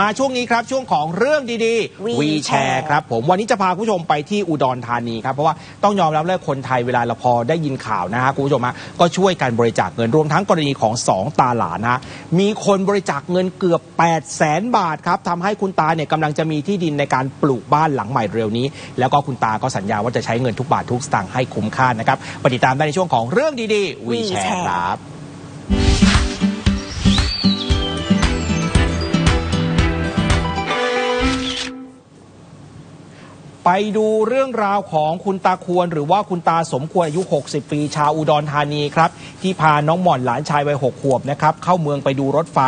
มาช่วงนี้ครับ ช่วงของเรื่องดีๆ We We Share Share ครับผมวันนี้จะพาคุณผู้ชมไปที่อุดรธานีครับ เพราะว่าต้องยอมรับเลยคนไทยเวลาเราพอได้ยินข่าวนะฮะคุณผู้ชมฮะก็ช่วยกันบริจาคเงินรวมทั้งกรณีของสองตาหลานนะฮะมีคนบริจาคเงินเกือบ 8 0 0แสนบาทครับทำให้คุณตาเนี่ยกำลังจะมีที่ดินในการปลูกบ้านหลังใหม่เร็วนี้ แล้วก็คุณตาก็สัญญาว่าจะใช้เงินทุกบาททุกสตางค์ให้คุ้มค่านะครับไปติดตามได้ในช่วงของเรื่องดีๆ We We Share Share ครับ ไปดูเรื่องราวของคุณตาควร หรือว่าคุณตาสมควรอายุ 60 ปี ชาวอุดรธานีครับ ที่พาน้องหม่อนหลานชายวัย6ขวบนะครับเข้าเมืองไปดูรถไฟ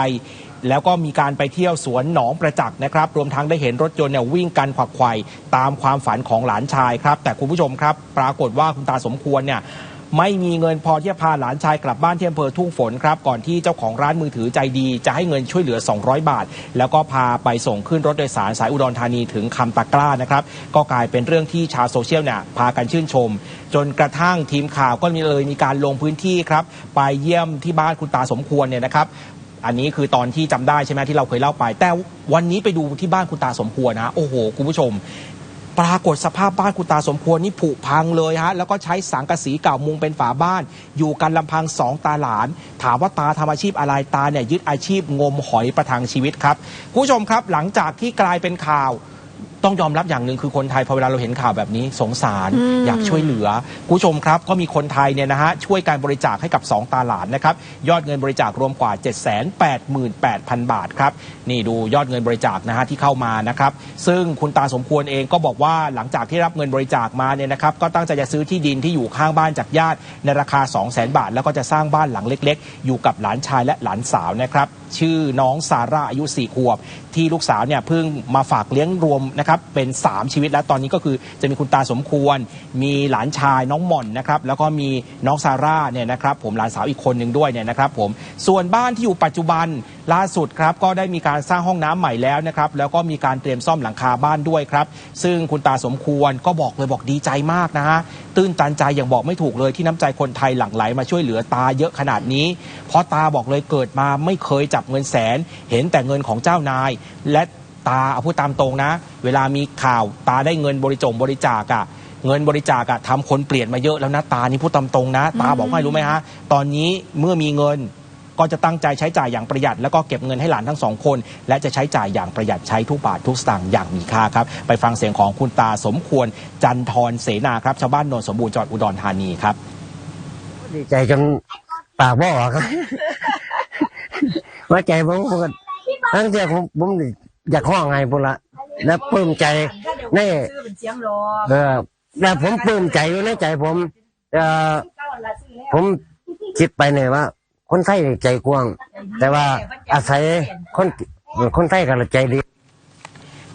แล้วก็มีการไปเที่ยวสวนหนองประจักษ์นะครับ รวมทั้งได้เห็นรถยนต์เนี่ยวิ่งกันขวักไขว่ตามความฝันของหลานชายครับ แต่คุณผู้ชมครับ ปรากฏว่าคุณตาสมควรเนี่ย ไม่มีเงินพอที่จะพาหลานชายกลับบ้านที่อำเภอทุ่งฝนครับก่อนที่เจ้าของร้านมือถือใจดี จะให้เงินช่วยเหลือ 200 บาท แล้วก็พาไปส่งขึ้นรถโดยสารสายอุดรธานีถึงคำตะกร้านะครับก็กลายเป็นเรื่องที่ชาวโซเชียลเนี่ยพากันชื่นชม จนกระทั่งทีมข่าวก็มีเลยมีการลงพื้นที่ครับไปเยี่ยมที่บ้านคุณตาสมควรเนี่ยนะครับอันนี้คือตอนที่จำได้ใช่ไหมที่เราเคยเล่าไป แต่วันนี้ไปดูที่บ้านคุณตาสมควรนะ โอ้โห คุณผู้ชม ปรากฏสภาพบ้านคุณตาสมควรนี่ผุพังเลยฮะแล้วก็ใช้สังกะสีเก่ามุงเป็นฝาบ้าน อยู่กันลำพังสองตาหลาน ถามว่าตาทำอาชีพอะไรตาเนี่ยยึดอาชีพงมหอยประทังชีวิตครับคุณผู้ชมครับหลังจากที่กลายเป็นข่าว ต้องยอมรับอย่างหนึ่งคือคนไทยพอเวลาเราเห็นข่าวแบบนี้สงสารอืมอยากช่วยเหลือคุณผู้ชมครับ ก็มีคนไทยเนี่ยนะฮะช่วยการบริจาคให้กับ 2 ตาหลานนะครับยอดเงินบริจาครวมกว่า 788,000 บาทครับนี่ดูยอดเงินบริจาคนะฮะที่เข้ามานะครับซึ่งคุณตาสมควรเองก็บอกว่าหลังจากที่รับเงินบริจาคมาเนี่ยนะครับก็ตั้งใจจะซื้อที่ดินที่อยู่ข้างบ้านจากญาติในราคา 200,000 บาท แล้วก็จะสร้างบ้านหลังเล็ก ๆ อยู่กับหลานชายและหลานสาวนะครับชื่อน้องซาร่าอายุ4ขวบ ที่ลูกสาวเนี่ยเพิ่งมาฝากเลี้ยงรวมนะครับเป็น 3 ชีวิตแล้วตอนนี้ก็คือจะมีคุณตาสมควร มีหลานชายน้องหม่อนนะครับแล้วก็มีน้องซาร่าเนี่ยนะครับผมหลานสาวอีกคนหนึ่งด้วยเนี่ยนะครับผมส่วนบ้านที่อยู่ปัจจุบันล่าสุดครับก็ได้มีการสร้างห้องน้ำใหม่แล้วนะครับแล้วก็มีการเตรียมซ่อมหลังคาบ้านด้วยครับซึ่งคุณตาสมควรก็บอกเลยบอกดีใจมากนะฮะตื้นตันใจอย่างบอกไม่ถูกเลยที่น้ำใจคนไทยหลั่งไหลมาช่วยเหลือตาเยอะขนาดนี้ เพราะตาบอกเลยเกิดมาไม่เคยจับเงินแสน เห็นแต่เงินของเจ้านาย และ ตาเอาพูดตามตรงนะ เวลามีข่าวตาได้เงินบริจงบริจาคอะเงินบริจาคอะทำคนเปลี่ยนมาเยอะแล้วนะตานี่พูดตามตรงนะ ตาบอกว่ารู้ไหมฮะตอนนี้เมื่อมีเงินก็จะตั้งใจใช้จ่ายอย่างประหยัด แล้วก็เก็บเงินให้หลานทั้งสองคน และจะใช้จ่ายอย่างประหยัดใช้ทุกบาททุกสตางค์อย่างมีค่าครับ ไปฟังเสียงของคุณตาสมควร จันทรเสนาครับ ชาวบ้านโนนสมบูรณ์จังหวัดอุดรธานีครับ ดีใจจนปากบ่ออกครับ ว่าใจผมผมก็ตั้งใจผมผม อยากห้องไงพุ่นละแล้วปลื้มใจในซื้อเป็นเสียงรอเออแล้วผมปลื้มใจอยู่ในใจผม เออผมคิดไปเนี่ยว่า คนไทยใจกว้าง แต่ว่าอาศัยคนคนไทยกันใจดี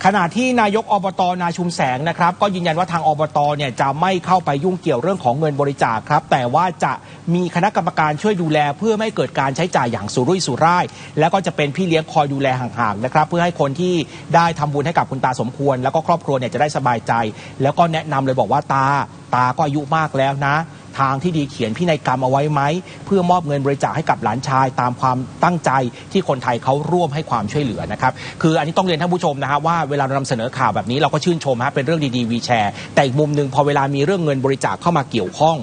ขณะที่นายกอบตนาชุมแสงนะครับ ก็ยืนยันว่าทางอบตเนี่ยจะไม่เข้าไปยุ่งเกี่ยวเรื่องของเงินบริจาคครับ แต่ว่าจะมีคณะกรรมการช่วยดูแล เพื่อไม่เกิดการใช้จ่ายอย่างสุรุ่ยสุร่าย แล้วก็จะเป็นพี่เลี้ยงคอยดูแลห่างๆนะครับ เพื่อให้คนที่ได้ทำบุญให้กับคุณตาสมควร แล้วก็ครอบครัวเนี่ยจะได้สบายใจ แล้วก็แนะนำเลยบอกว่าตาตาก็อายุมากแล้วนะ ทางที่ดีเขียนพินัยกรรมเอาไว้ไหม เพื่อมอบเงินบริจาคให้กับหลานชายตามความตั้งใจที่คนไทยเขาร่วมให้ความช่วยเหลือนะครับ คืออันนี้ต้องเรียนท่านผู้ชมนะฮะว่าเวลาเรานำเสนอข่าวแบบนี้เราก็ชื่นชมฮะเป็นเรื่องดีๆวีแชร์แต่อีกมุมหนึ่งพอเวลามีเรื่องเงินบริจาคเข้ามาเกี่ยวข้อง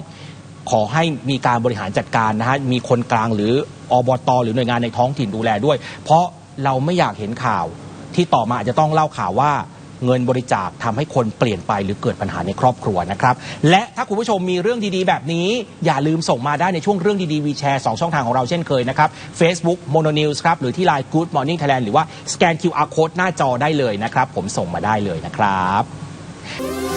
ขอให้มีการบริหารจัดการนะฮะมีคนกลางหรืออบตหรือหน่วยงานในท้องถิ่นดูแลด้วย เพราะเราไม่อยากเห็นข่าวที่ต่อมาอาจจะต้องเล่าข่าวว่า เงินบริจาคทำให้คนเปลี่ยนไปหรือเกิดปัญหาในครอบครัวนะครับ และถ้าคุณผู้ชมมีเรื่องดีๆ แบบนี้ อย่าลืมส่งมาได้ในช่วงเรื่องดีๆวีแชร์สช่องทางของเราเช่นเคยนะครับ Facebook Mono News ครับ หรือที่ไลน์ Good Morning Thailand หรือว่าสแกน QR Code หน้าจอได้เลยนะครับ ผมส่งมาได้เลยนะครับ